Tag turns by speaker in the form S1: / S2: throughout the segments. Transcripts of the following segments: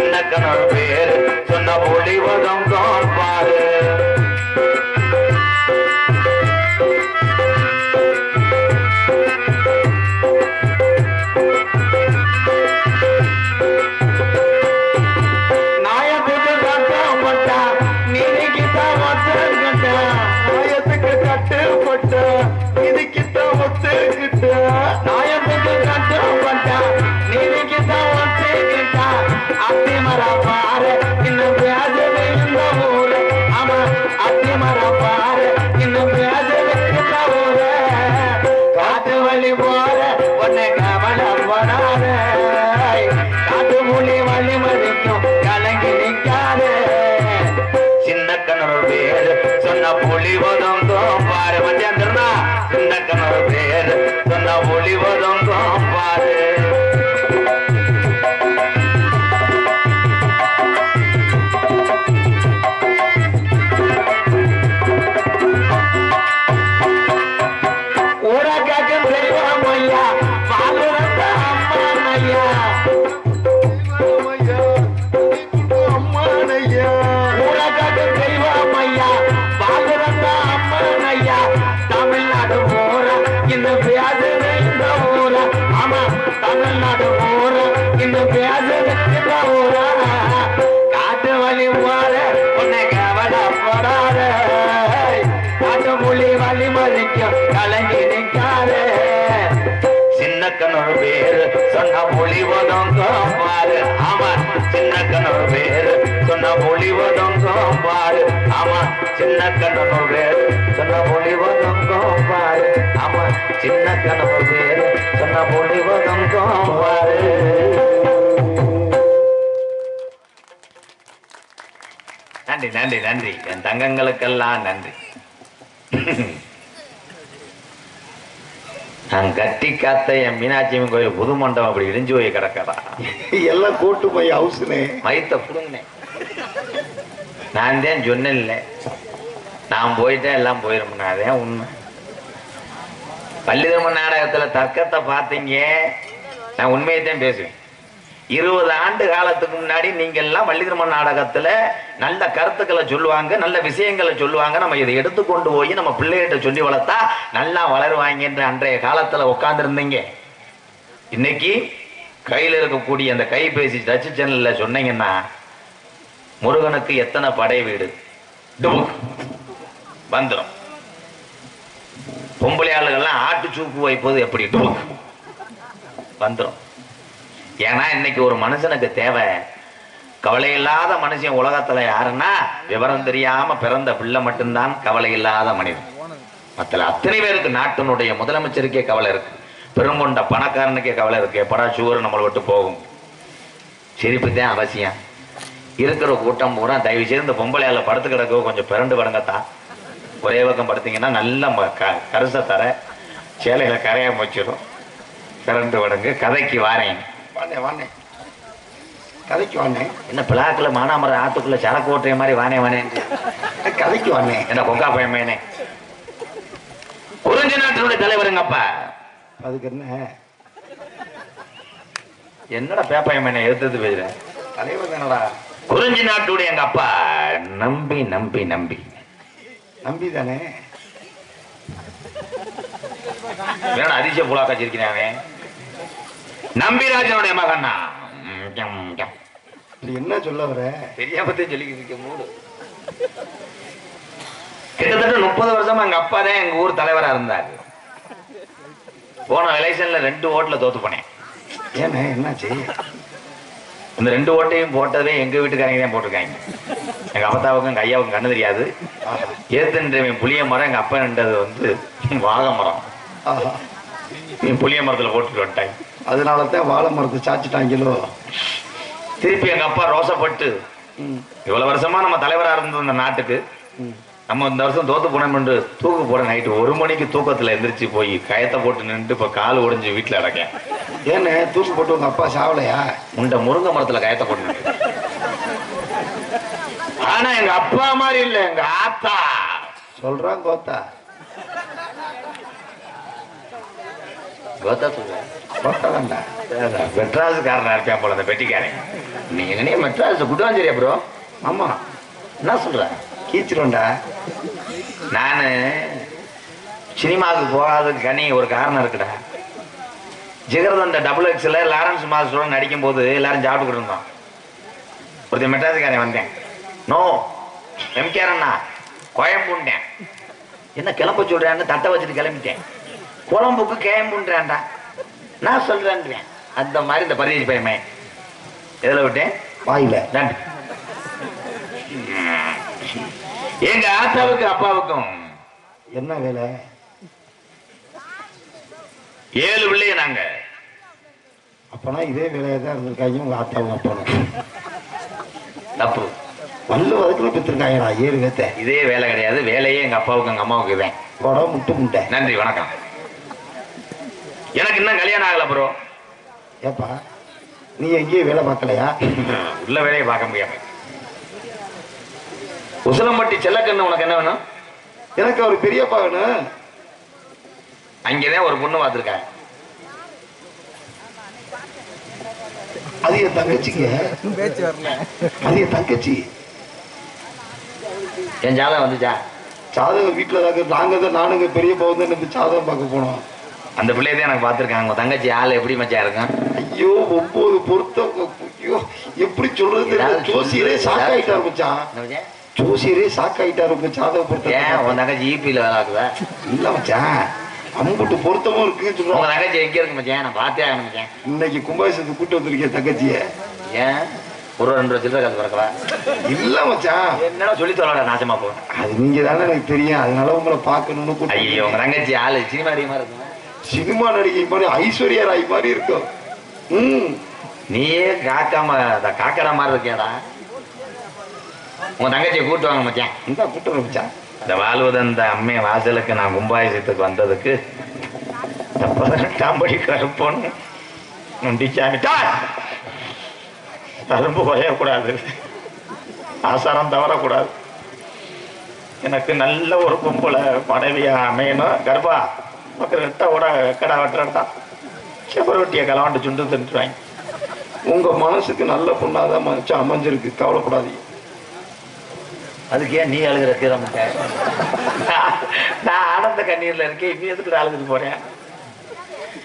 S1: சின்ன கணவர் பேரு சொன்ன ஒளிவதம் காண்பாரு. ஆமா சின்ன சொன்ன பாரு. ஆமா சின்ன சொன்ன பாரு. ஆமா சின்ன சொன்ன பாரு. நன்றி நன்றி நன்றி. என் தங்கங்களுக்கெல்லாம் நன்றி. நான் கட்டி காத்த என் மீனாட்சி அம்மன் கோயில் புது மண்டபம் அப்படி இடிஞ்சு போய் கிடக்கறா
S2: எல்லாம் கூட்டு போய் ஹவுஸ்னே
S1: மயத்த புடுங்கினேன். நான் தான் சொன்னேன்ல நான் போயிட்டேன் எல்லாம் போயிடும் அதே உண்மை. பள்ளிதர்ம நாடகத்துல தர்க்கத்தை பார்த்தீங்க நான் உண்மையை தான் பேசுவேன். இருபது ஆண்டு காலத்துக்கு முன்னாடி நீங்க எல்லாம் வள்ளிதர்ம நாடகத்துல நல்ல கருத்துக்களை சொல்லுவாங்க நல்ல விஷயங்களை சொல்லுவாங்க. நம்ம இதை எடுத்து கொண்டு போய் நம்ம பிள்ளைகிட்ட சொல்லி வளர்த்தா நல்லா வளருவாங்கன்ற அன்றைய காலத்துல உட்காந்துருந்தீங்க இன்னைக்கு கையில இருக்கக்கூடிய அந்த கைபேசி டச் சேனல்ல சொன்னீங்கன்னா முருகனுக்கு எத்தனை படை வீடு? வந்துடும் பொம்பளை ஆளுகள்லாம் ஆட்டு சூப்பு வைப்பது எப்படி? வந்துடும் ஏன்னா இன்னைக்கு ஒரு மனுஷனுக்கு தேவை. கவலை இல்லாத மனுஷன் உலகத்துல யாருன்னா விவரம் தெரியாம பிறந்த பிள்ளை மட்டும்தான் கவலை இல்லாத மனிதன். மத்தில அத்தனை பேருக்கு நாட்டினுடைய முதலமைச்சருக்கே கவலை இருக்கு. பெருங்கொண்ட பணக்காரனுக்கே கவலை இருக்கு. எப்படா சுகர் நம்மளை விட்டு போகும்? சிரிப்பு தான் அவசியம். இருக்கிற கூட்டம் பூரா தயவு செய்து இந்த பொம்பளையால படுத்து கிடக்க. கொஞ்சம் பிறண்டு படுங்கத்தான் ஒரே பக்கம் படுத்தீங்கன்னா நல்ல ம- க- கருசை தர. சேலையில கரையா வச்சிடும் பிறண்டு படுங்க கதைக்கு வாரேன்.
S2: வாண்ணே வாண்ணே கதைக்கு வாண்ணே
S1: என்ன பிளாக்கில் மானாமரம் ஆத்துக்குள்ள சரக்கு ஓட்டுற மாதிரி வானே வானே
S2: கதைக்கு வாண்ணே
S1: என்ன கொக்கா பயமேனே குறிஞ்சி நாட்டினுடைய தலைவருங்கப்பா
S2: அதுக்கு என்ன?
S1: என்னடா பேப்பாயமேனே எடுத்து பேசுற?
S2: தலைவர் தானடா.
S1: குறிஞ்சி நாட்டுடைய எங்க அப்பா? நம்பி நம்பி நம்பி.
S2: நம்பி தானே
S1: அதிசய புலாக்கா வச்சிருக்கிறேன்? அவன் நம்பிராஜனுடைய மகனா?
S2: என்ன சொல்ல வர?
S1: தெரியாமத்தே சொல்லிக்கிட்டு இருக்க மூடு. கிட்டத்தட்ட முப்பது வருஷமா எங்க அப்பா தான் எங்க ஊர் தலைவரா இருந்தாரு. போன எலெக்ஷன்ல ரெண்டு ஓட்டுல தோத்து போனேன்.
S2: ஏண்ணே என்னாச்சு?
S1: இந்த ரெண்டு ஓட்டையும் போட்டதே எங்க வீட்டுக்காரங்க தான் போட்டிருக்காங்க. எங்க அப்பத்தாவுக்கும் எங்க ஐயாவுக்கும் கண்ணு தெரியாது. ஏத்துன்றவன் புளிய மரம் எங்க அப்பா நின்றது வந்து வாழை மரம். புளிய மரத்துல போட்டுட்டு வந்துட்டாங்க.
S2: அதனால தான் வாழை மரத்தை சாச்சிட்டாங்களோ?
S1: திருப்பி எங்க அப்பா ரோசப்பட்டு
S2: ம்.
S1: இவ்வளவு வருஷமா நம்ம தலைவரா இருந்த இந்த நாட்டுக்கு. நம்ம இந்த வருஷம் தோத்து போனோம்னு தூக்கு போட நைட்டு ஒரு மணிக்கு தூக்கத்துல எந்திரிச்சு போய் கயத்தை போட்டு நின்றுட்டு இப்ப கால் ஒடிஞ்சு வீட்டுல அடக்கேன்.
S2: ஏண்ணே தூக்கு போட்டு உங்க அப்பா சாவலையா?
S1: முண்ட முருங்கை மரத்துல கயத்தை போட்டு நின்று ஆனா எங்க அப்பா மாதிரி இல்ல எங்க ஆத்தா.
S2: சொல்றான் கோத்தா.
S1: கோத்தா சொல்ற?
S2: பக்கம்டா
S1: மெட்ராஸுக்காரனா இருப்பேன் போல அந்த பெட்டிக்காரன். நீங்க என்ன மெட்ராஸ் குட்டுவாஞ்சேரியா ப்ரோ
S2: ஆமா.
S1: என்ன சொல்ற?
S2: கீச்சிரும்டா
S1: நான் சினிமாவுக்கு போகாததுக்கு கனி ஒரு காரணம் இருக்குடா. ஜிகர்தண்ட டபுள் எக்ஸ்ல லாரன்ஸ் மாஸ்டரோட நடிக்கும் போது எல்லாரும் சாப்பிட்டுக்கிட்டு இருந்தோம். ஒருத்தன் மெட்ராஸுக்காரன் வந்தேன். நோ எம்கேரண்ணா கோயம்புண்டேன். என்ன கிளம்ப சொல்றான்னு தட்டை வச்சுட்டு கிளம்பிட்டேன். குழம்புக்கு கேம்புன்றான்டா நான் சொல்றேன்றேன் அந்த மாதிரி இந்த பரிதேசி பயமே எதில் விட்டேன்?
S2: வாயில.
S1: நன்றி. எங்க ஆத்தாவுக்கு அப்பாவுக்கும்
S2: என்ன வேலை?
S1: ஏழு பிள்ளைய நாங்க.
S2: அப்பனா இதே வேலையா தான் இருந்திருக்காங்க உங்க ஆத்தாவும் அப்பனும்
S1: தப்பு.
S2: வல்லு வதக்குல பெற்றிருக்காங்கடா ஏழு பேத்த.
S1: இதே வேலை கிடையாது வேலையே எங்க அப்பாவுக்கு எங்க அம்மாவுக்கு
S2: போட முட்டு முட்டை.
S1: நன்றி வணக்கம். எனக்கு இன்னும் கல்யாணம் ஆகல ப்ரோ
S2: ஏப்பா நீ எங்கேயும் வேலை பார்க்கலையா?
S1: உள்ள வேலையை பார்க்க முடியாம. உசிலம்பட்டி செல்லக்கண்ணு உனக்கு என்ன வேணும்?
S2: எனக்கு ஒரு பெரியப்பா வேணும்.
S1: அங்கேதான் ஒரு பொண்ணு பார்த்துருக்காங்க
S2: அது என் தங்கச்சிங்க.
S3: பேச்சு வரல.
S2: அது என் தங்கச்சி.
S1: என் ஜாதகம் வந்துச்சா?
S2: சாதகம் வீட்டுல தான் இருக்கு. நாங்க தான் நானுங்க பெரியப்பா வந்து இந்த சாதகம் பார்க்க போனோம்.
S1: அந்த பிள்ளைய தான் எனக்கு பார்த்துருக்காங்க. உங்க தங்கச்சி ஆள் எப்படி மச்சா இருக்கும்?
S2: ஐயோ ஒன்பது பொருத்தம் ஐயோ எப்படி சொல்றது ஜோசியரே
S1: சொல்லு.
S2: சாக்காயிட்டாரு மச்சான்.
S1: மச்சான்?
S2: ஜோசியரே சாக்காயிட்டாரு உங்க சாதக
S1: ஏன்
S2: பொருத்தம்
S1: உன் தங்கச்சி ஈபியில் வேலை ஆகுதா
S2: இல்ல மச்சான். அம்புட்டு பொருத்தமும் இருக்குன்னு
S1: உங்க
S2: சொல்றாங்க
S1: தங்கச்சி எங்க இருக்கு மச்சான்? நான் பார்த்தே ஆகணும் மச்சான்.
S2: இன்னைக்கு கும்பாபிஷத்துக்கு கூட்டு வந்திருக்கேன் தங்கச்சிய?
S1: ஏன்? ஒரு ரெண்டு ரூபா சில்லறை காசு பிறக்கவா?
S2: இல்ல மச்சான்.
S1: என்னடா சொல்லி தொலைடா நாசமா போ
S2: அது நீங்க தானே எனக்கு தெரியும். அதனால உங்களை பார்க்கணும்னு
S1: ஐயோ உங்க தங்கச்சி ஆளு சினிமா அதிகமா இருக்கும்?
S2: சினிமா நடிகை மாதிரி ஐஸ்வர்யா ராய் மாதிரி இருக்கும் ம்.
S1: நீயே காக்காம அத காக்கற மாதிரி இருக்கியாடா? உங்க தங்கச்சியை கூட்டு வாங்க மச்சான்.
S2: இந்த கூட்டு மச்சான்.
S1: இந்த வாழ்வதந்த அம்மை வாசலுக்கு நான் கும்பாபிஷத்துக்கு வந்ததுக்கு இந்த பதினெட்டாம் படி கருப்பொண்ணு நொண்டிச்சாமிட்டா கரும்பு குறையக்கூடாது ஆசாரம் தவறக்கூடாது. எனக்கு நல்ல ஒரு பொம்பளை மனைவியா அமையணும். கர்ப்பா பக்கம் ரெட்டை கூட கடை வெட்டுறா செவரொட்டியை கலவாண்டு சுண்டு தின்ட்டுவாங்க
S2: உங்க மனசுக்கு நல்ல பொண்ணாதான் மச்சான் அமைஞ்சிருக்கு. கவலைப்படாதீங்க.
S1: அதுக்கு ஏன் நீ அழுகிற கீரமுட்ட நான் ஆனந்த கண்ணீர்ல இருக்கேன். இப்ப எதுக்கு அழுதுட்டு போறேன்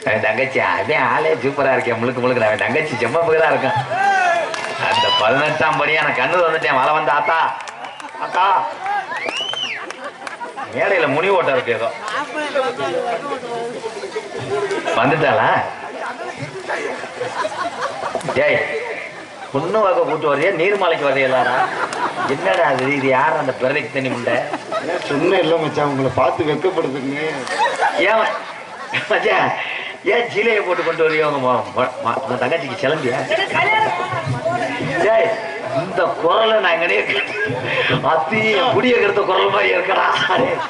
S1: அவன் தங்கச்சி அதே ஆளே சூப்பரா இருக்கேன் முழுக்க முழுக்க அவன் தங்கச்சி செம்ம பகலா இருக்கும். அந்த பதினெட்டாம் படியா நான் கண்ணு வந்துட்டேன். மழை வந்த ஆத்தா. அக்கா மேடையில முனி ஓட்டம் இருக்கு ஏதோ வந்துட்டாளா? டேய் பொண்ணு வாக்க கூட்டு வரையா நீர்மலைக்கு வரையா எல்லாரா என்னடா அது இது யார் அந்த பிறதைக்கு தண்ணி முண்டை?
S2: ஏன் சொன்னேன் இல்ல மச்சான் உங்களை பார்த்து வெக்கப்படுதுங்க
S1: ஏன் மச்சான் ஏன் சீலையை போட்டு கொண்டு வரையோ உங்க தங்கச்சிக்கு சிலம்பியா? டேய் இந்த குரலை நான் எங்கனே அத்தையும் குடிய கருத்த குரல் மாதிரி இருக்கடா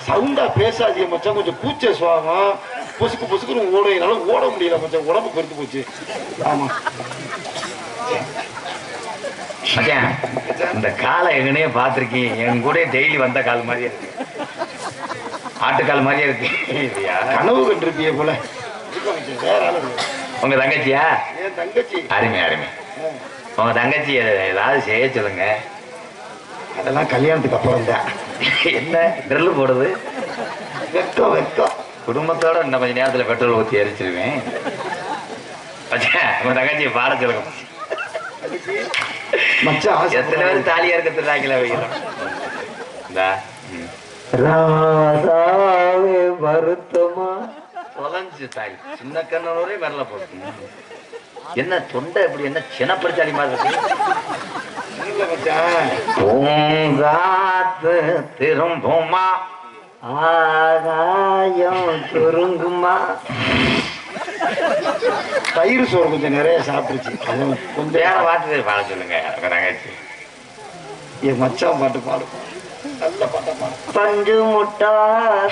S2: சவுண்டா பேசாதீங்க மச்சான். கொஞ்சம் பூச்சை சுவாகம். பொசுக்கு பொசுக்குன்னு ஓடும் என்னால ஓட முடியல மச்சான். உடம்பு பெருத்து போச்சு. ஆமா.
S1: இந்த காலை எங்கனே பார்த்திருக்கீங்க. என் கூட டெய்லி வந்த கால் மாதிரியே இருக்கு. ஆட்டுக்கால் மாதிரியே இருக்கு.
S2: கனவு கண்டிருப்பிய போல.
S1: உங்க தங்கச்சியா?
S2: என் தங்கச்சி.
S1: அருமை அருமை. உங்க தங்கச்சி ஏதாவது செய்ய சொல்லுங்க.
S2: அதெல்லாம் கல்யாணத்துக்கு அப்புறம் தான்.
S1: என்ன? ட்ரில்லு போடுது.
S2: வெக்கம் வெக்கம்
S1: குடும்பத்தோட இன்னும் கொஞ்ச நேரத்துல பெட்ரோல் ஊத்தி எரிச்சிருவேன். உங்க தங்கச்சியை பாட சொல்லுங்க. எத்தனை பேர் தாலியா இருக்க திருநாக்கில வைக்கிறோம்.
S3: வருத்தமா?
S1: தொலைஞ்சு தாலி. சின்ன கண்ணனோரே வரல போட்டு. என்ன தொண்டை இப்படி என்ன மாதிரி இருக்கு?
S2: இல்ல மச்சான்.
S1: பூங்காத்து திரும்புமா?
S3: ஆகாயம் சுருங்குமா?
S2: தயிர் சோறு கொஞ்சம் நிறைய சாப்பிட்டுச்சு அது கொஞ்சம்
S1: வேற வார்த்தை பாட சொல்லுங்க தங்கச்சி
S2: என் மச்சான் பாட்டு பாடு நல்ல பாட்டமா
S3: பஞ்சு முட்டா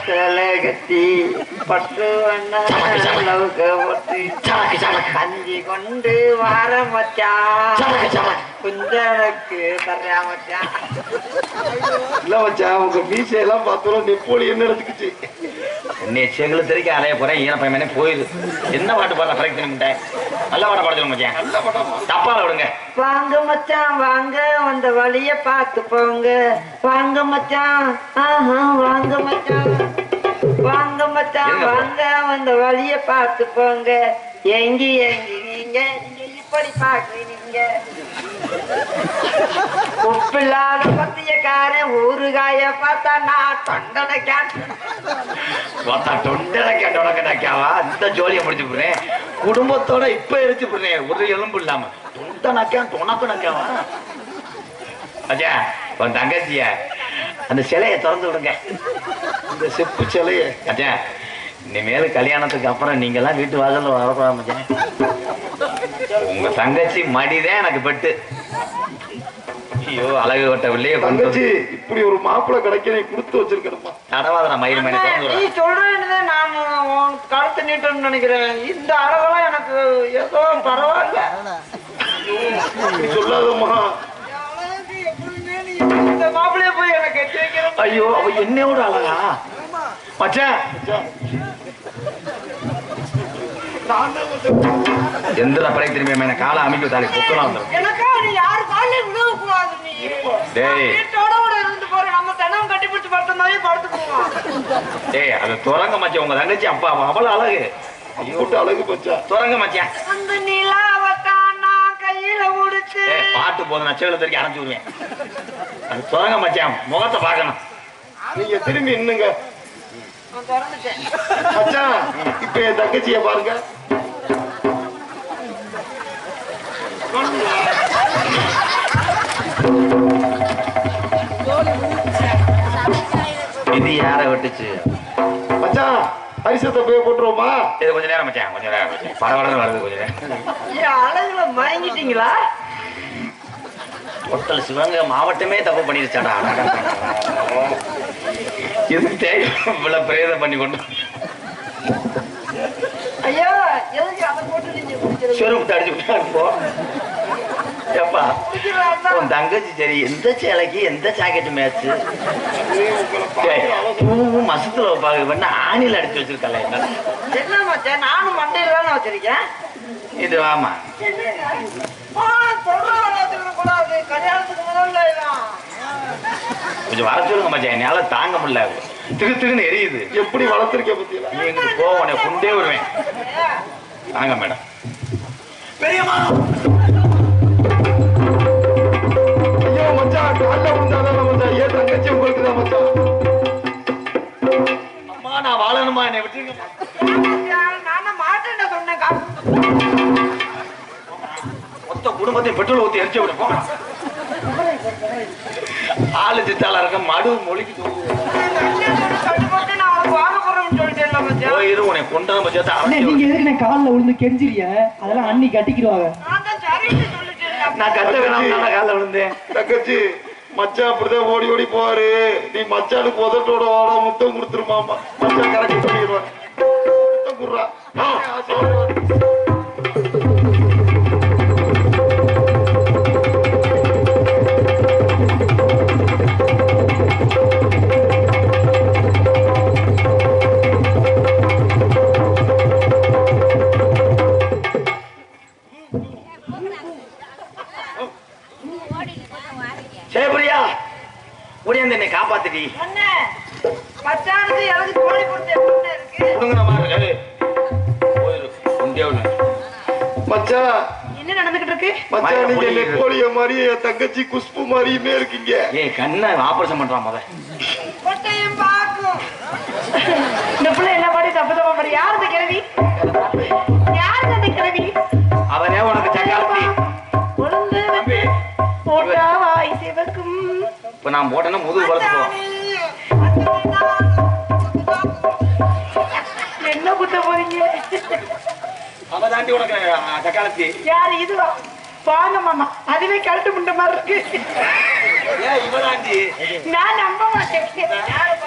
S3: சிலை கட்டி பட்டு வண்ண கொண்டு வார
S2: இல்ல மச்சான் உங்க மீசையெல்லாம் பார்த்தோம் நெப்போலியன்
S1: அலைய போறேன் ஈன பையனே போயிரு. என்ன பாட்டு பாட கரெக்ட் பண்ணிட்டேன் நல்ல பாட்ட பாட சொல்லுங்க மச்சான்.
S2: நல்ல பாட்டமா
S1: தப்பால விடுங்க.
S3: வாங்க மச்சான் வாங்க வந்த வழிய பார்த்து போங்க. வாங்க மச்சான். ஆஹா வாங்க மச்சான். வாங்க மச்சான். வாங்க வந்த வழிய பார்த்து போங்க. எங்கி எங்கி நீங்க நீங்க இப்படி பாக்குறீங்க உப்பில்லாத பத்தியக்காரன் ஊறுகாய பார்த்தா நான் தொண்டனை
S1: ஒத்தா தொண்டை கேட்டோட கேட்டாக்காவா இந்த ஜோலியை முடிச்சு போடுறேன் குடும்பத்தோட இப்ப எரிச்சு போடுறேன் ஒரு எலும்பு இல்லாம. தொண்டை நக்கா நக்காவா அஜா உன் தங்கச்சிய அந்த சிலையை திறந்து விடுங்க.
S2: இந்த செப்பு சிலைய.
S1: அஜா இனிமேல் கல்யாணத்துக்கு அப்புறம் நீங்க எல்லாம் வீட்டு வாசல்ல வரக்கூடாது உங்க தங்கச்சி மடிதான் எனக்கு பெட்டு. ஐயோ அழகு கொட்ட உள்ளே கொண்டு
S2: தங்கச்சி இப்படி ஒரு மாப்பிள்ளை கிடைக்க நீ கொடுத்து வச்சிருக்கணுமா?
S1: நடவாத மயிர் மணி
S3: நீ சொல்றேன்னு நான் கழுத்து நீட்டணும்னு நினைக்கிறேன். இந்த அளவெல்லாம் எனக்கு ஏதோ பரவாயில்ல.
S2: நீ சொல்லாதம்மா.
S3: இந்த மாப்பிள்ளைய போய் எனக்கு
S1: ஐயோ அவ என்னையோட அழகா? மச்சான். எந்திர படை திரும்பி என்ன காலை அமைக்க தாலி பொக்கலாம் டேய். அது துறங்க மச்சான். உங்க தங்கச்சி அப்பா அவ அவ்வளவு அழகு.
S2: அழகு பச்சா
S1: துறங்க ஏய் பாட்டு போதும். நான் சேவல தெரிக்க அரைஞ்சு விடுவேன். அது துறங்க மச்சான். முகத்தை பார்க்கணும்.
S2: நீங்க திரும்பி இன்னுங்க மச்சான் இப்ப என் தங்கச்சிய பாருங்க.
S1: இது யாரை விட்டுச்சு?
S2: மச்சான் அரிசத்தை போய் போட்டுருவோமா?
S1: இது கொஞ்ச நேரம் மச்சான் கொஞ்ச நேரம். பரவாயில்ல வருது கொஞ்ச நேரம்.
S3: அழகுல மயங்கிட்டீங்களா?
S1: ஒருத்தல் சிவகங்கை மாவட்டமே தப்பு பண்ணிருச்சாடா இது தேவை பிரேதம் பண்ணி கொண்டு
S3: ஐயா எதுக்கு அதை போட்டு நீங்க
S1: அடிச்சு விட்டா
S3: குடிக்கிறாருன்னா
S1: உன் தங்கச்சி சரி எந்த சேலைக்கு எந்த ஜாக்கெட் மேட்ச்
S2: நீ உங்களை பார்த்து அழகு
S1: பூ மசத்துல பண்ண ஆணில அடிச்சு வச்சிருக்கல என்ன
S3: என்ன மச்சான் நானும் மண்டையில தானே வச்சிருக்கேன்.
S1: இது வாமா
S3: ஆ, சொல்றத வச்சுக்கணும் கூடாது. கல்யாணத்துக்கு முதல்ல இதான்.
S1: கொஞ்சம் வர சொல்லுங்க மச்சான். என்னால தாங்க முடியல. திகு திகுன்னு எரியுது.
S2: எப்படி வளர்த்துருக்க பத்தியில
S1: நீ எங்களுக்கு போவோம் குண்டே வருவேன் வாங்க மேடம். பெரியம்மா!
S2: காலைல விழுந்தாதான் மச்சான் ஏன் தங்கச்சி உங்களுக்கு தான் மச்சான்
S1: அம்மா நான் வாழணுமா? என்னை விட்டுருங்கம்மா
S3: மச்சான், நானும் மாட்டேன்னு சொன்னேன் கா-
S1: மொத்த குடும்பத்தையும் பெட்ரோல் ஊத்தி எரிச்சு விட போங்க ஆளு சித்தால இருக்க மடு மொழிக்கு
S4: நீங்க எதுக்கு நான் காலில் விழுந்து கெஞ்சிரிய அதெல்லாம் அண்ணி கட்டிக்கிடுவாங்க
S3: நான்
S1: கத்த வேணாம் காலைல விழுந்தேன்.
S2: தங்கச்சி மச்சான் அப்படிதான் ஓடி ஓடி போவாரு. நீ மச்சானுக்கு உதட்டோட வாட முத்தம் கொடுத்துருமாமா மச்சான் கரெக்ட் பண்ணிடுவான் முத்தம் குடுறா.
S1: சேபரியா ஓடியாந்து என்னை காப்பாத்துடி.
S3: மச்சானுக்கு எனக்கு கோழி கொடுத்த இருக்கு.
S1: மாதிரி. போயிரு.
S2: மச்சான்
S3: என்ன நடந்துகிட்டு இருக்கு?
S2: மச்சான் நீங்க நெப்போலிய மாதிரி என் தங்கச்சி குஷ்பு மாதிரியுமே இருக்கீங்க.
S1: ஏய் கண்ணை ஆபரேஷன் பண்றான் முத.
S3: கொட்டையும் பாக்கும் இந்த பிள்ளை என்ன பாடி தப்பு தப்பா யார் கிழவி? அந்த கிழவி?
S1: இப்ப நான் போட்டேன்னா முதுகு வளர்த்து
S3: என்ன குத்த போறீங்க?
S1: அவ தாண்டி உனக்கு
S3: யார்
S4: மாமா அதுவே கழட்டு முண்ட மாதிரி இருக்கு. நான் நம்ப மாட்டேன்.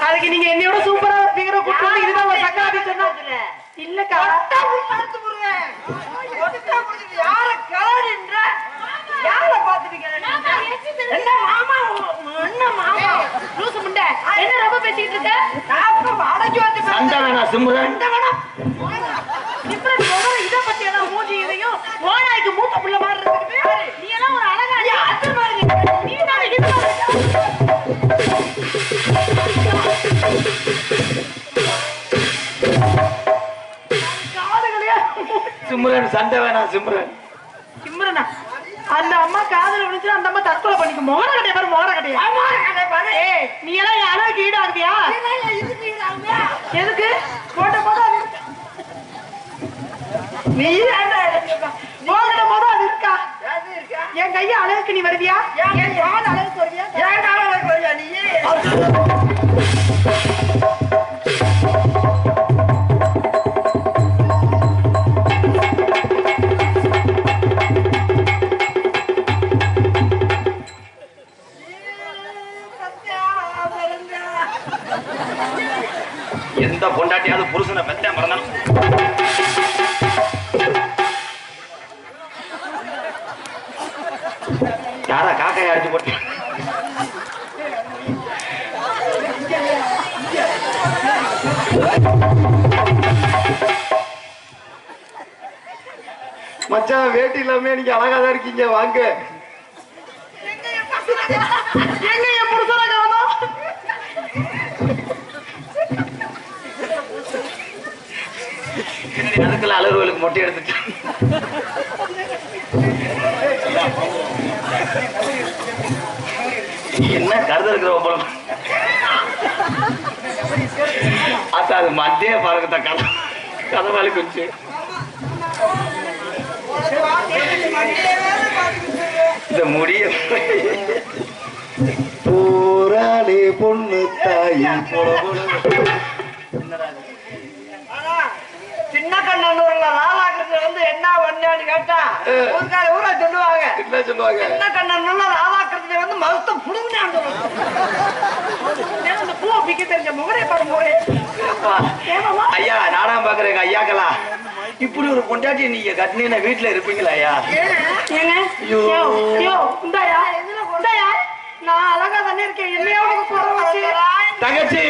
S4: அதுக்கு நீங்க என்னையோட சூப்பரா ஒரு ஃபிகரை கூட்டு வந்து இதுதான் ஒரு இல்லக்கா.
S3: யார யார பாத்துட்டு என்ன மாமா என்ன மாமா? லூசு முண்டை. என்ன ரொம்ப பேசிட்டு இருக்க? அப்ப அடக்கி வந்து
S1: சண்டை வேணாம் சிம்ரன்
S3: இந்த வேணாம் டிஃபரன்ஸ் முதல்ல இத பத்தி மூஞ்சி இதையும் ஓனாய்க்கு மூத்த புள்ள மாதிரி இருக்குது நீ எல்லாம் ஒரு அழகா நீ மாதிரி நீ இது
S1: சிம்ரன் சண்டை வேணாம் சிம்ரன்
S4: சிம்ரனா அந்த அம்மா காதல விழுந்து அந்த அம்மா தற்கொலை பண்ணிக்க மோகர கட்டைய பாரு மோகர கட்டைய. நீ எல்லாம் என் அளவுக்கு ஈடாகுதியா எதுக்கு? போட்ட போது அது. நீ? போகிற போது அது இருக்கா? என் கைய அளவுக்கு நீ வருவியா? என் அளவுக்கு வருவியா? என் அளவுக்கு வருவியா நீ?
S1: எந்த பொண்டாட்டியாவது புருஷனை பெத்த மறந்தாலும் யாரா காக்காயை அடிச்சு போட்டு?
S2: மச்சான் வேட்டி இல்லாம நீங்க அழகா தான் இருக்கீங்க. வாங்க
S4: எங்க என் புருஷனை காணோம்
S1: அலறுவலுக்கு மொட்டை எடுத்துட்டு. என்ன கருத இருக்கிற ஒப்பளம் அத்தா அது மத்திய பாருங்க கதை கதவாளி கொஞ்சம் இந்த முடிய
S2: போராளி பொண்ணு தாயின் போல போல
S4: சின்ன கண்ணூர்ல ராதாகிருஷ்ணன் வந்து என்ன பண்ணான்னு கேட்டா ஊருக்கார ஊரா சொல்லுவாங்க.
S2: என்ன சொல்லுவாங்க?
S4: சின்ன கண்ணூர்ல ராதாகிருஷ்ணன் வந்து மருத்த புடுங்கினான்னு அந்த பூவை பிக்க தெரிஞ்ச முகரே பாரு முகரே
S1: ஐயா நாடகம் பாக்குறேங்க ஐயாக்களா இப்படி ஒரு பொண்டாட்டி நீங்க கட்டினீங்கன்னா வீட்டுல இருப்பீங்களா ஐயா?
S4: நான் அழகா தானே இருக்கேன். வச்சு?
S1: தங்கச்சி.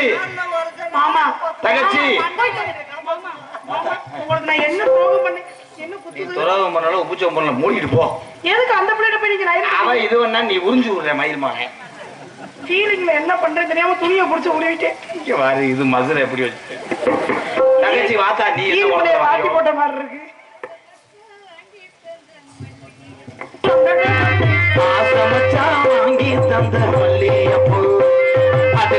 S4: மாமா.
S1: தங்கச்சி.
S4: மாமா, உங்களுக்கு நான் என்ன துரோகம் பண்ணேன்? என்ன
S1: நீ
S4: குத்துது
S1: துறவம் பண்ணாலும் உப்புச்சம் பண்ணல மூடிட்டு போ.
S4: எதுக்கு அந்த பிள்ளைகிட்ட போய் நீங்க
S1: அவன் இது வேணா நீ உறிஞ்சு விடுற மயில்மான
S4: ஃபீலிங்ல என்ன பண்றேன்னு தெரியாம துணியை புடிச்சு உருவிட்டேன்
S1: இங்க வாரு இது மதுரை எப்படி வச்சு. தங்கச்சி வாத்தா நீ உடம்பு
S4: போட்ட மாதிரி இருக்கு.
S1: வாங்கி தந்த மல்லியப்பூ அது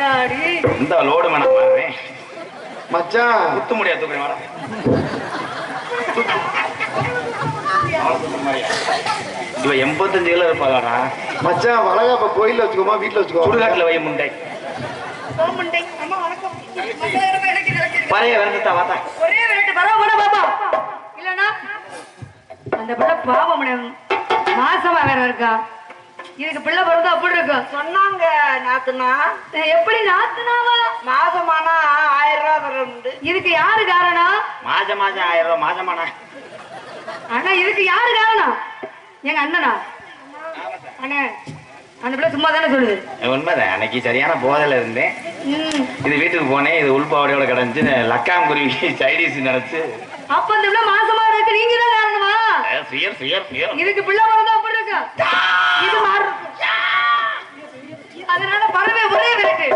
S1: தூக்கணுமா
S5: டாடி
S1: இந்த லோடு வேணாம்
S2: மச்சான்.
S1: குத்து முடியா தூக்கணும் வரேன் இவ எண்பத்தஞ்சு கிலோ இருப்பாளாடா.
S2: மச்சான் வளகாப்ப கோயில்ல வச்சுக்கோமா வீட்டுல வச்சுக்கோ.
S1: சுடுகாட்டுல வை முண்டை. பறைய வரந்துட்டா வாத்தா.
S5: ஒரே விரட்டு. பரவ பாப்பா இல்லனா அந்த பிள்ளை பாவம் மாசமா வேற இருக்கா? இதுக்கு பிள்ளை பிறந்தா அப்படி இருக்கும்?
S3: சொன்னாங்க நாத்துனா.
S5: எப்படி நாத்துனாவா?
S3: மாசமானா ஆயிரம் ரூபாய் தரணுண்டு
S5: இதுக்கு யாரு காரணம்?
S1: மாசம் மாசம் ஆயிரம் ரூபாய் மாசமானா.
S5: ஆனா இதுக்கு யாரு காரணம்? எங்க அண்ணனா? அண்ணே அந்த பிள்ளை சும்மா தானே சொல்லுது.
S1: உண்மைதான். அன்னைக்கு சரியான போதையில இருந்தேன்.
S5: ம்.
S1: இது வீட்டுக்கு போனேன். இது உள்பாவடையோட கிடந்துச்சு. லக்காம் குருவி சைனீஸ் நினைச்சு.
S5: அப்ப அந்த பிள்ளை மாசமா இருக்கு. நீங்க தான் காரணமா இதுக்கு பிள்ளை பிறந்தா இருக்கு இது மாறு அதனால பறவை ஒரே விரட்டு.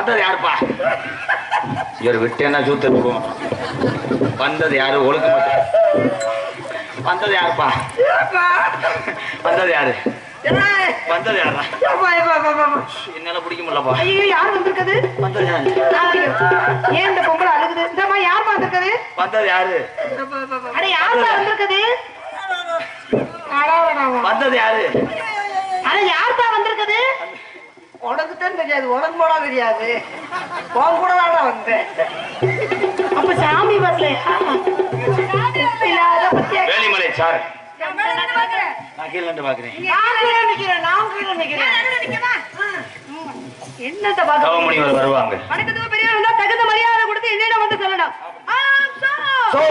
S1: வந்தது யாருப்பா? இவர் விட்டு என்ன சூத்து இருக்கும்? வந்தது யாரு? ஒழுக்க மாட்டேன் வந்தது யாருப்பா? வந்தது யாரு? வந்தது யாரா என்னால பிடிக்க முடியலப்பா.
S5: ஐயோ யார் வந்திருக்குது?
S1: வந்தது யாரு?
S5: ஏன் இந்த பொம்பளை அழுகுது? இந்தம்மா யார் வந்திருக்குது
S1: வந்தது யாரு?
S5: அட யார் வந்திருக்குது?
S1: வந்தது யாரு?
S5: அட யார் தான் வந்திருக்குது?
S3: உனக்கு தான் தெரியாது உனக்கு போட தெரியாது. உன் கூட தான் வந்தேன்.
S5: அப்ப சாமி வரலையா
S1: வேலிமலை சார். நான் கீழே நின்று பாக்குறேன்.
S3: நான் கீழே நிக்கிறேன் நான் கீழே நிக்கிறேன்.
S5: என்னத்த
S1: தவமுனிவர் வருவாங்க.
S5: வணக்கத்துக்கு பெரியவர் வந்தா தகுந்த மரியாதை கொடுத்து என்னிடம் வந்து சொல்லணும். சோ.
S1: சோ.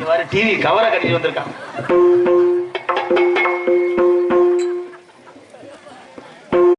S1: இது மாதிரி டிவி கவரை கட்டிட்டு வந்திருக்காங்க